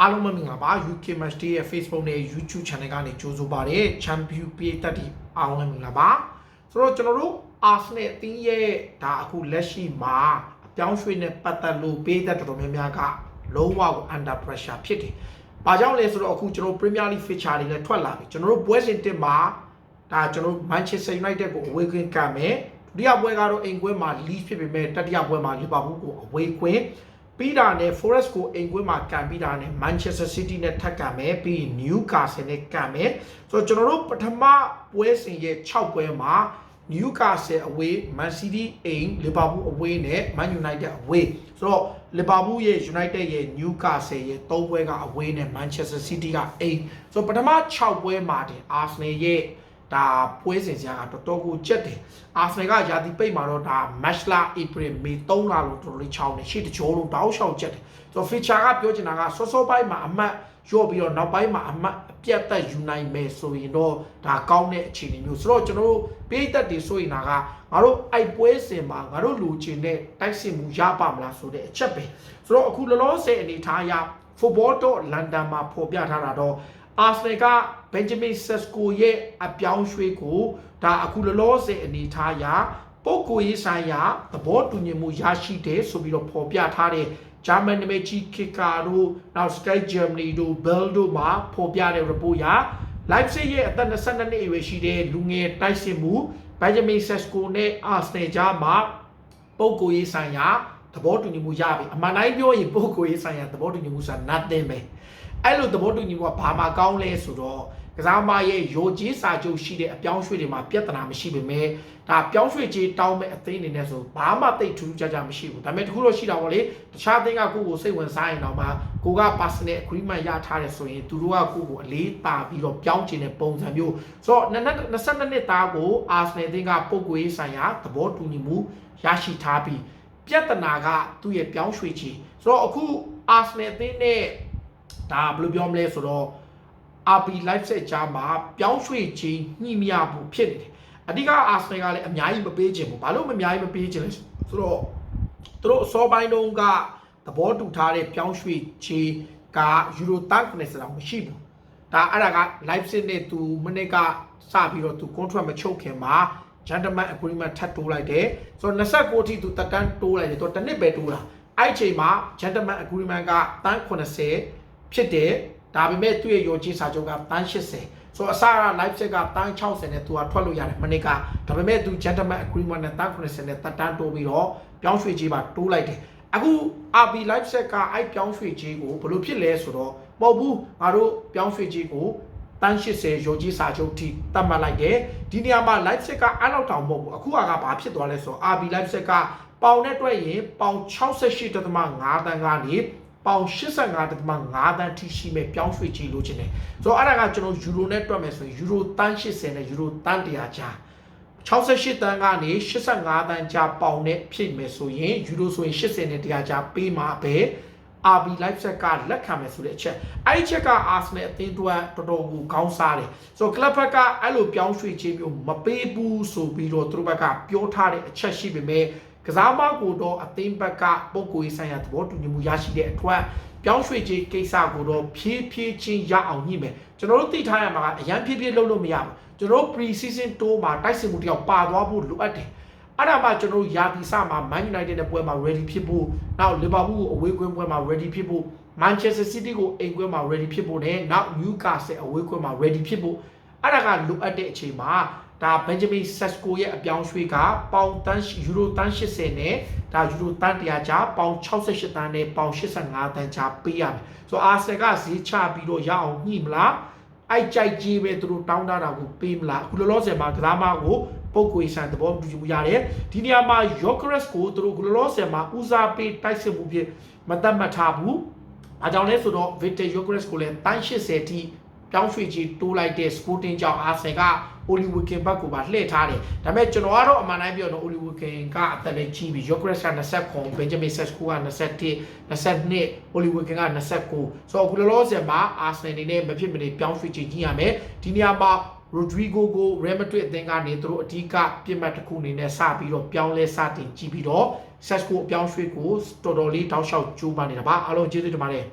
အားလုံးပဲမင်္ဂလာပါ UK Match Day ရဲ့ Facebook နဲ့ YouTube Channel ကနေကြိုဆိုပါရစေ Champion ပြေးတက်တီအားလုံးပဲမင်္ဂလာပါဆိုတော့ကျွန်တော်တို့ Arsenal အသင်းရဲ့ဒါအခုလက်ရှိမှာအပြောင်းရွှေ့နဲ့ပတ်သက်လို့ပေးသက်တော်တော်များများကလုံးဝကို under pressure ဖြစ်တယ်။ဘာကြောင့်လဲဆိုတော့အခုကျွန်တော် Premier League feature တွေလည်းထွက်လာပြီကျွန်တော်တို့ပွဲစဉ်တစ်မှာဒါကျွန်တော်တို့ Manchester United ကိုအဝေးခွင့်ကမ်းမယ်ဒုတိယပွဲကတော့အိမ်ကွင်းမှာ Leeds ဖြစ်ပေမဲ့တတိယပွဲမှာ Liverpool ကိုအဝေးခွင့် ပြီးတာနဲ့ Forest ကိုအိမ်ကွင်းမှာကန်ပြီးတာနဲ့ Manchester City နဲ့ထပ်ကန်မယ်ပြီးရင် Newcastle နဲ့ကန်မယ်ဆိုတော့ကျွန်တော်တို့ပထမပွဲစဉ်ရဲ့6ပွဲမှာ Newcastle away Man City အိမ် Liverpool away နဲ့ Man United away ဆိုတော့ Liverpool ရဲ့ United ရဲ့ Newcastle ရဲ့၃ပွဲက away နဲ့ Manchester City ကအိမ်ဆိုတော့ပထမ6ပွဲမှာတင် Arsenal ရဲ့ ဒါပွဲစဉ်စရာကတော်တော်ကိုကြက်တယ်အာဆနယ်ကယာတီပိတ်မှာတော့ဒါ match လာ April May 3လလို့တော်တော်လေးချောင်းနေရှေ့တကြောလုံးတောက်လျှောက်ကြက်တယ်ဆိုတော့ feature ကပြောချင်တာကစောစောပိုင်းမှာအမှတ်ရော့ပြီးတော့နောက်ပိုင်းမှာအမှတ်အပြတ်သက်ယူနိုင်မယ်ဆိုရင်တော့ဒါကောင်းတဲ့အခြေအနေမျိုးဆိုတော့ကျွန်တော်တို့ပေးသက်တွေဆိုရင်ဒါကငါတို့အိုက်ပွဲစင်မှာငါတို့လူချင်းတဲ့တိုက်စစ်မှုရပါမလားဆိုတဲ့အချက်ပဲဆိုတော့အခုလောလောဆယ်အနေထားအရ football.london မှာဖော်ပြထားတာတော့ အာဆနယ်ကဘန်ဂျမင်ဆက်စကိုရဲ့အပြောင်းရွှေ့ကိုဒါအခုလောလောဆယ်အနေထားအရပုဂ္ဂိုလ်ရေးဆိုင်ရာသဘောတူညီမှုရရှိတယ်ဆိုပြီးတော့ဖော်ပြထားတဲ့ဂျာမန်နမချီကီကာတို့နောက် Sky Germany တို့ Bell တို့မှာဖော်ပြတဲ့ report ရ Leipzig ရဲ့အသက်22နှစ်အရွယ်ရှိတဲ့လူငယ်တိုက်စစ်မှုဘန်ဂျမင်ဆက်စကိုနဲ့အာဆနယ်ကြားမှာပုဂ္ဂိုလ်ရေးဆိုင်ရာသဘောတူညီမှုရပြီအမှန်တိုင်းပြောရင်ပုဂ္ဂိုလ်ရေးဆိုင်ရာသဘောတူညီမှုဆိုတာ nothing ပဲ အဲ့လိုသဘောတူညီမှုကဘာမှကောင်းလဲဆိုတော့ကစားမရဲ့ရိုကြီးစာချုပ်ရှိတဲ့အပြောင်းရွှေ့တွေမှာပြဿနာမရှိပေမဲ့ဒါပြောင်းရွှေ့ကြီးတောင်းမဲ့အသိအနေနဲ့ဆိုဘာမှတိတ်ထူးကြကြမရှိဘူးဒါပေမဲ့တခုတော့ရှိတာပေါ့လေတခြားအသင်းကကိုယ့်ကိုစိတ်ဝင်စားရင်တော့မှကိုက personal agreement ရထားတယ်ဆိုရင်သူတို့ကကိုယ့်ကိုအလေးတာပြီးတော့ပြောင်းချင်တဲ့ပုံစံမျိုးဆိုတော့22နှစ်သားကို Arsenal အသင်းကပုံကွေးဆိုင်ရာသဘောတူညီမှုရရှိထားပြီးပြဿနာကသူ့ရဲ့ပြောင်းရွှေ့ခြင်းဆိုတော့အခု Arsenal အသင်းနဲ့ ဒါဘယ်လိုပြောမလဲဆိုတော့ RB Leipzig ကြားမှာပြောင်းရွှေ့ခြင်းညှိမရဘူးဖြစ်နေတယ်အဓိကအာဆနယ်ကလည်းအများကြီးမပေးချင်ဘူးဘာလို့မအများကြီးမပေးချင်လဲဆိုတော့သူတို့အစောပိုင်းတုန်းကသဘောတူထားတဲ့ပြောင်းရွှေ့ခြင်းကယူရိုတန်90တောင်မရှိဘူးဒါအဲ့ဒါက Leipzig နဲ့သူမနစ်ကစပြီးတော့သူ contract မချုပ်ခင်မှာ gentleman agreement ထပ်တိုးလိုက်တယ်ဆိုတော့29အထိသူတက်တန်းတိုးလိုက်တယ်သူတစ်နှစ်ပဲတိုးတာအဲ့အချိန်မှာ gentleman agreement ကတန်း80 ဖြစ်တယ်ဒါပေမဲ့သူ့ရဲ့ရောချင်းစာချုပ်ကတန်း80ဆိုတော့အစက Leipzig ကတန်း60နဲ့သူကထွက်လို့ရတယ်မနစ်ကဒါပေမဲ့သူ gentleman agreement နဲ့တန်း80နဲ့တက်တန်းတိုးပြီးတော့ပြောင်းရွှေ့ကြီးပါတိုးလိုက်တယ်အခု RB Leipzig ကအဲ့ပြောင်းရွှေ့ကြီးကိုဘယ်လိုဖြစ်လဲဆိုတော့မဟုတ်ဘူးငါတို့ပြောင်းရွှေ့ကြီးကိုတန်း80ရောကြီးစာချုပ်ထိတတ်မှတ်လိုက်တယ်ဒီနေရာမှာ Leipzig ကအဲ့လောက်တောင်မဟုတ်ဘူးအခုကဘာဖြစ်သွားလဲဆိုတော့ RB Leipzig ကပေါင်နဲ့တွက်ရင်ပေါင်68.5တန်းကနေ ပေါင်85.5တန်းထိရှိမဲ့ပြောင်းရွှေ့ကြီးလိုချင်တယ်ဆိုတော့အဲ့ဒါကကျွန်တော်ယူရိုနဲ့တွက်မယ်ဆိုရင်ယူရိုတန်း80နဲ့ယူရိုတန်း100ကြား68တန်းကနေ85တန်းကြားပေါင်နဲ့ဖြစ်မယ်ဆိုရင်ယူရိုဆိုရင်80နဲ့100ကြားပေးမှာပဲ RB Leipzig ကလက်ခံမယ်ဆိုတဲ့အချက်အဲ့ဒီချက်က Arsenal အသင်းအတွက်တော်တော်ကိုကောင်းစားတယ်ဆိုတော့ club ဘက်ကအဲ့လိုပြောင်းရွှေ့ခြင်းမျိုးမပေးဘူးဆိုပြီးတော့သူတို့ဘက်ကပြောထားတဲ့အချက်ရှိပေမဲ့ ကစားမကိုတော့အသင်းဘက်ကပုံကိုရေးဆိုင်ရာသဘောတူညီမှုရရှိတဲ့အတွက်ပြောင်းရွှေ့ခြင်းကိစ္စကိုတော့ဖြည်းဖြည်းချင်းရအောင်ညှိမယ်ကျွန်တော်တို့သိထားရမှာကအရန်ဖြည်းဖြည်းလုပ်လို့မရဘူးကျွန်တော်တို့ pre season တိုးမှာတိုက်စစ်မှုတယောက်ပါသွားဖို့လိုအပ်တယ်အဲ့ဒါမှကျွန်တော်တို့ယာတီစမှာ Man United နဲ့ပွဲမှာ ready ဖြစ်ဖို့နောက် Liverpool ကိုအဝေးကွင်းပွဲမှာ ready ဖြစ်ဖို့ Manchester City ကိုအိမ်ကွင်းမှာ ready ဖြစ်ဖို့နဲ့နောက် Newcastle အဝေးကွင်းမှာ ready ဖြစ်ဖို့အဲ့ဒါကလိုအပ်တဲ့အချိန်မှာ ဒါ Benjamin Sesko ရဲ့အပြောင်းရွှေ့ကပေါင်တန်းယူရိုတန်း80နဲ့ဒါယူရိုတန်း100ကျားပေါင်68တန်းနဲ့ပေါင်85တန်းကျားပေးရမယ်ဆိုတော့ Arsenal ကဈေးချပြီးတော့ရအောင်ညှိမလားအိုက်ကြိုက်ကြီးပဲသူတို့တောင်းတတာကိုပေးမလားအခုလောလောဆယ်မှာကစားမကိုပုတ်ကွေဆန်သဘောတူမှုရတယ်ဒီနေရာမှာ Yokeres ကိုသူတို့ကလောလောဆယ်မှာဦးစားပေးတိုက်စစ်မှုဖြစ်မတတ်မှတ်ထားဘူးအကြောင်းလဲဆိုတော့ Victor Yokeres ကိုလည်းတန်း80ထိပြောင်းရွှေ့ကြီးတိုးလိုက်တဲ့ Sporting ကြောင့် Arsenal က Oli Wikin ဘက်ကိုပါလှည့်ထားတယ်ဒါပေမဲ့ကျွန်တော်ကတော့အမှန်တိုင်းပြောတော့ Oli Wikin ကအသက်လည်းကြီးပြီ Yokeres က20ခွန် Benjamin Sesko က21 22 Oli Wikin က29ဆိုတော့အခုလောလောဆယ်မှာ Arsenal အနေနဲ့မဖြစ်မနေပြောင်းရွှေ့ကြီးကြီးရမယ်ဒီနေရာမှာ Rodrigo ကို Real Madrid အသင်းကနေသူတို့အဓိကပြစ်မှတ်တစ်ခုအနေနဲ့စပြီးတော့ပြောင်းလဲစတင်ကြည့်ပြီးတော့ Sesko အပြောင်းရွှေ့ကိုတော်တော်လေးတောက်လျှောက်ကြိုးပမ်းနေတာပါအားလုံးကျေးဇူးတင်ပါတယ်